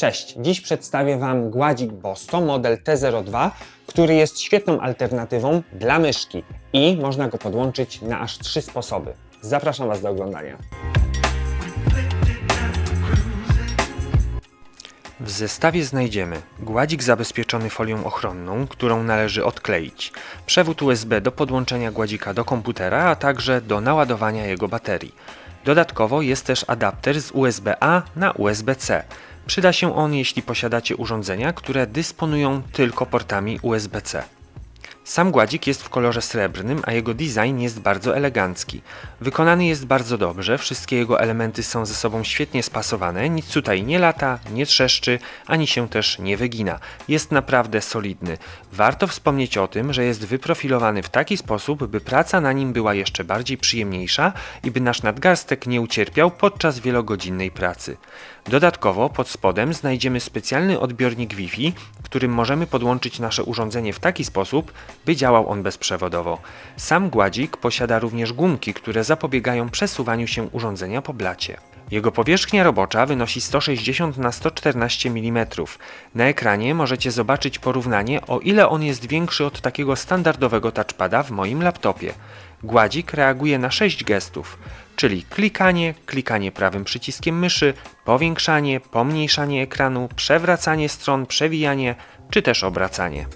Cześć, dziś przedstawię Wam gładzik Bosto model T02, który jest świetną alternatywą dla myszki i można go podłączyć na aż trzy sposoby. Zapraszam Was do oglądania. W zestawie znajdziemy gładzik zabezpieczony folią ochronną, którą należy odkleić, przewód USB do podłączenia gładzika do komputera, a także do naładowania jego baterii. Dodatkowo jest też adapter z USB-A na USB-C. Przyda się on, jeśli posiadacie urządzenia, które dysponują tylko portami USB-C. Sam gładzik jest w kolorze srebrnym, a jego design jest bardzo elegancki. Wykonany jest bardzo dobrze, wszystkie jego elementy są ze sobą świetnie spasowane, nic tutaj nie lata, nie trzeszczy, ani się też nie wygina. Jest naprawdę solidny. Warto wspomnieć o tym, że jest wyprofilowany w taki sposób, by praca na nim była jeszcze bardziej przyjemniejsza i by nasz nadgarstek nie ucierpiał podczas wielogodzinnej pracy. Dodatkowo pod spodem znajdziemy specjalny odbiornik Wi-Fi, którym możemy podłączyć nasze urządzenie w taki sposób, by działał on bezprzewodowo. Sam gładzik posiada również gumki, które zapobiegają przesuwaniu się urządzenia po blacie. Jego powierzchnia robocza wynosi 160 na 114 mm. Na ekranie możecie zobaczyć porównanie, o ile on jest większy od takiego standardowego touchpada w moim laptopie. Gładzik reaguje na 6 gestów, czyli klikanie, klikanie prawym przyciskiem myszy, powiększanie, pomniejszanie ekranu, przewracanie stron, przewijanie czy też obracanie.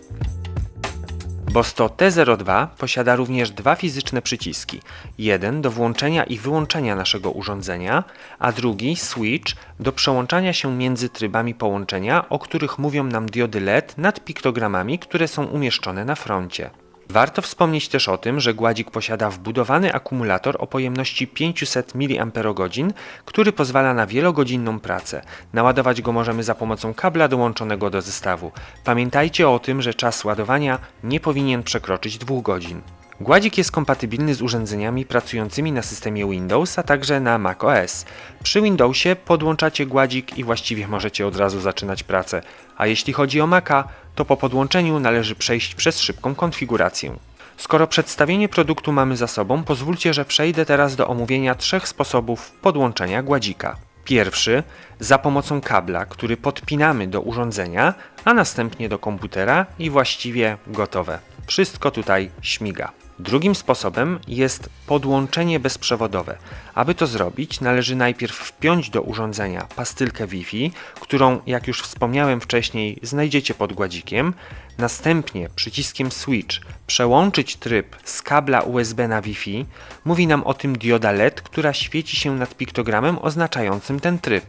Bosto T02 posiada również dwa fizyczne przyciski. Jeden do włączenia i wyłączenia naszego urządzenia, a drugi switch do przełączania się między trybami połączenia, o których mówią nam diody LED nad piktogramami, które są umieszczone na froncie. Warto wspomnieć też o tym, że gładzik posiada wbudowany akumulator o pojemności 500 mAh, który pozwala na wielogodzinną pracę. Naładować go możemy za pomocą kabla dołączonego do zestawu. Pamiętajcie o tym, że czas ładowania nie powinien przekroczyć 2 godzin. Gładzik jest kompatybilny z urządzeniami pracującymi na systemie Windows, a także na macOS. Przy Windowsie podłączacie gładzik i właściwie możecie od razu zaczynać pracę, a jeśli chodzi o Maca, to po podłączeniu należy przejść przez szybką konfigurację. Skoro przedstawienie produktu mamy za sobą, pozwólcie, że przejdę teraz do omówienia trzech sposobów podłączenia gładzika. Pierwszy za pomocą kabla, który podpinamy do urządzenia, a następnie do komputera i właściwie gotowe. Wszystko tutaj śmiga. Drugim sposobem jest podłączenie bezprzewodowe. Aby to zrobić, należy najpierw wpiąć do urządzenia pastylkę Wi-Fi, którą, jak już wspomniałem wcześniej, znajdziecie pod gładzikiem. Następnie przyciskiem Switch przełączyć tryb z kabla USB na Wi-Fi. Mówi nam o tym dioda LED, która świeci się nad piktogramem oznaczającym ten tryb.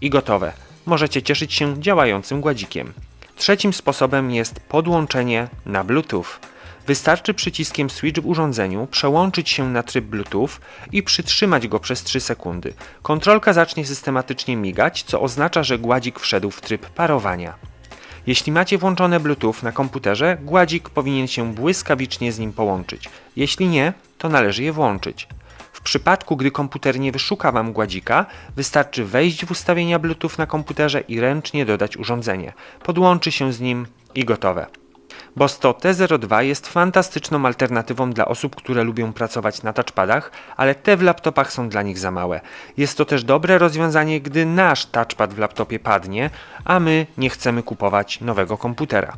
I gotowe. Możecie cieszyć się działającym gładzikiem. Trzecim sposobem jest podłączenie na Bluetooth. Wystarczy przyciskiem Switch w urządzeniu przełączyć się na tryb Bluetooth i przytrzymać go przez 3 sekundy. Kontrolka zacznie systematycznie migać, co oznacza, że gładzik wszedł w tryb parowania. Jeśli macie włączone Bluetooth na komputerze, gładzik powinien się błyskawicznie z nim połączyć. Jeśli nie, to należy je włączyć. W przypadku, gdy komputer nie wyszuka Wam gładzika, wystarczy wejść w ustawienia Bluetooth na komputerze i ręcznie dodać urządzenie. Podłączy się z nim i gotowe. Bosto T02 jest fantastyczną alternatywą dla osób, które lubią pracować na touchpadach, ale te w laptopach są dla nich za małe. Jest to też dobre rozwiązanie, gdy nasz touchpad w laptopie padnie, a my nie chcemy kupować nowego komputera.